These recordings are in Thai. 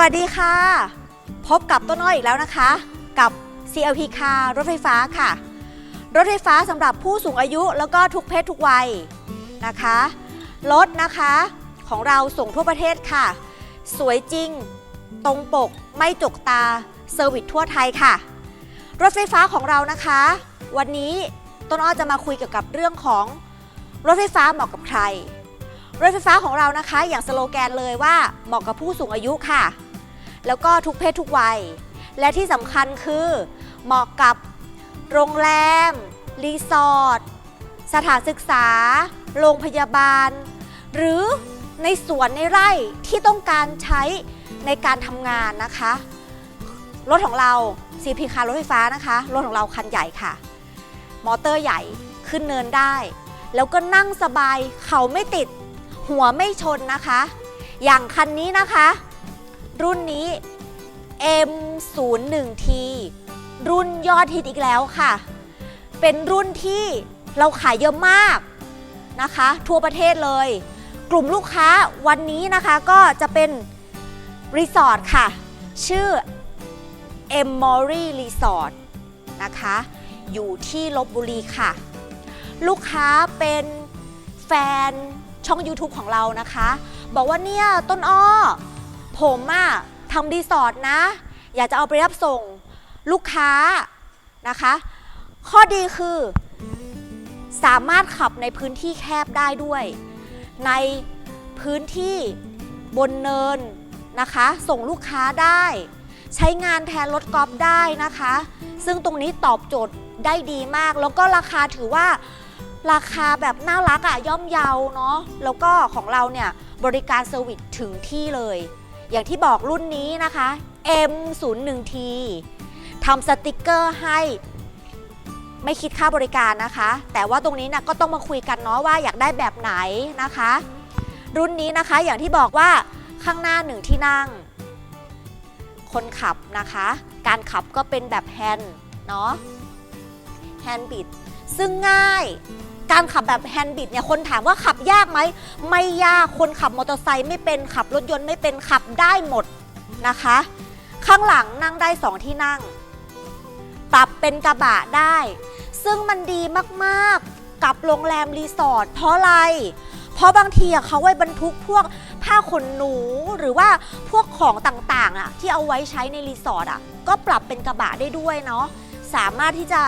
วัสดีค่ะ พบกับต้นอ้อยอีกแล้วนะคะ กับ CLP Car รถไฟฟ้าค่ะ รถไฟฟ้าสำหรับผู้สูงอายุแล้วก็ทุกเพศทุกวัยนะคะ รถนะคะของเราส่งทั่วประเทศค่ะ สวยจริง ตรงปก ไม่จกตา เซอร์วิสทั่วไทยค่ะ รถไฟฟ้าของเรานะคะ วันนี้ต้นอ้อจะมาคุยเกี่ยวกับเรื่องของรถไฟฟ้าเหมาะกับใคร รถไฟฟ้าของเรานะคะ อย่างสโลแกนเลยว่าเหมาะกับผู้สูงอายุค่ะ แล้วก็ทุกเพศทุกวัย และที่สำคัญคือเหมาะกับโรงแรม รีสอร์ทสถานศึกษา โรงพยาบาล หรือในสวนในไร่ที่ต้องการใช้ในการทำงานนะคะ รถของเรา CP คารถไฟฟ้านะคะ รถของเราคันใหญ่ค่ะ มอเตอร์ใหญ่ขึ้นเนินได้ แล้วก็นั่งสบาย เขาไม่ติด หัวไม่ชนนะคะ อย่างคันนี้นะคะ รุ่นนี้ M01T รุ่นยอดฮิตอีกแล้วค่ะ เป็นรุ่นที่เราขายเยอะมากนะคะ ทั่วประเทศเลย กลุ่มลูกค้าวันนี้นะคะก็จะเป็นรีสอร์ทค่ะ ชื่อ M m o r y Resort นะคะ อยู่ที่ลบบุรีค่ะ ลูกค้าเป็นแฟน ช่อง YouTube ของเรานะคะ บอกว่าเนี่ยต้นอ้อ ผมอะทำรีสอร์ทนะ อยากจะเอาไปรับส่งลูกค้านะคะ ข้อดีคือ สามารถขับในพื้นที่แคบได้ด้วย ในพื้นที่บนเนินนะคะ ส่งลูกค้าได้ ใช้งานแทนรถกอล์ฟได้นะคะ ซึ่งตรงนี้ตอบโจทย์ได้ดีมาก แล้วก็ราคาถือว่า ราคาแบบน่ารักอะย่อมเยาเนาะแล้วก็ของเราเนี่ยบริการเซอร์วิสถึงที่เลย อย่างที่บอกรุ่นนี้นะคะ M01T ทำสติกเกอร์ให้ไม่คิดค่าบริการนะคะ แต่ว่าตรงนี้นะก็ต้องมาคุยกันเนาะว่าอยากได้แบบไหนนะคะ รุ่นนี้นะคะอย่างที่บอกว่าข้างหน้าหนึ่งที่นั่ง คนขับนะคะ การขับก็เป็นแบบแฮนด์เนาะแฮนด์บิดซึ่งง่าย การขับแบบแฮนด์บิดเนี่ยคนถามว่าขับยากไหม ไม่ยากคนขับมอเตอร์ไซค์ไม่เป็นขับรถยนต์ไม่เป็นขับได้หมดนะคะ ข้างหลังนั่งได้สองที่นั่ง ปรับเป็นกระบะได้ ซึ่งมันดีมากๆกับโรงแรมรีสอร์ทเพราะอะไร เพราะบางทีเขาไว้บรรทุกพวกผ้าขนหนูหรือว่าพวกของต่างๆอะที่เอาไว้ใช้ในรีสอร์ทอะก็ปรับเป็นกระบะได้ด้วยเนาะสามารถที่จะ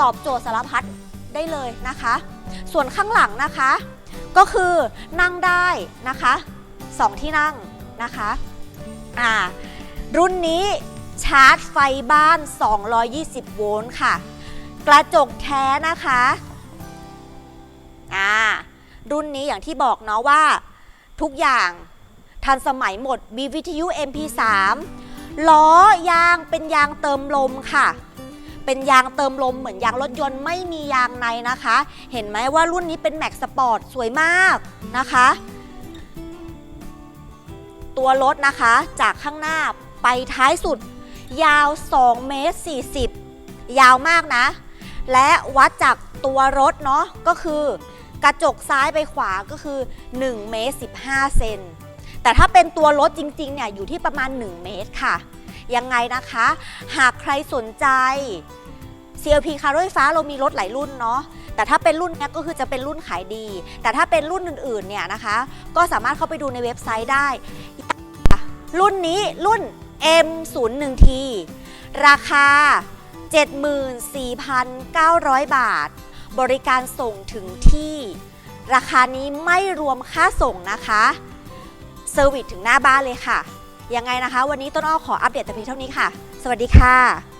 ตอบโจทย์สารพัดได้เลยนะคะ ส่วนข้างหลังนะคะ ก็คือนั่งได้นะคะสองที่นั่งนะคะอ่ารุ่นนี้ชาร์จไฟบ้าน 220 โวลต์ค่ะ กระจกแท้นะคะอ่ารุ่นนี้อย่างที่บอกเนาะว่าทุกอย่างทันสมัยหมดมีวิทยุ MP3 ล้อยางเป็นยางเติมลมค่ะ เป็นยางเติมลมเหมือนยางรถยนต์ไม่มียางในนะคะ เห็นไหมว่ารุ่นนี้เป็นแม็กสปอร์ตสวยมากนะคะ ตัวรถนะคะจากข้างหน้าไปท้ายสุด ยาว2เมตร40 ยาวมากนะ และวัดจากตัวรถเนาะก็คือกระจกซ้ายไปขวาก็คือ1เมตร15 เซนแต่ถ้าเป็นตัวรถจริงๆเนี่ยอยู่ที่ประมาณ 1 เมตรค่ะ ยังไงนะคะ หากใครสนใจ CLP คารถไฟฟ้าเรามีรถหลายรุ่นเนาะแต่ถ้าเป็นรุ่นนี้ก็คือจะเป็นรุ่นขายดี แต่ถ้าเป็นรุ่นอื่นๆเนี่ยนะคะ ก็สามารถเข้าไปดูในเว็บไซต์ได้ รุ่นนี้รุ่น M01T ราคา 74,900 บาท บริการส่งถึงที่ ราคานี้ไม่รวมค่าส่งนะคะ เซอร์วิสถึงหน้าบ้านเลยค่ะ ยังไงนะคะ วันนี้ต้นอ้อขออัปเดตแต่เพียงเท่านี้ค่ะ สวัสดีค่ะ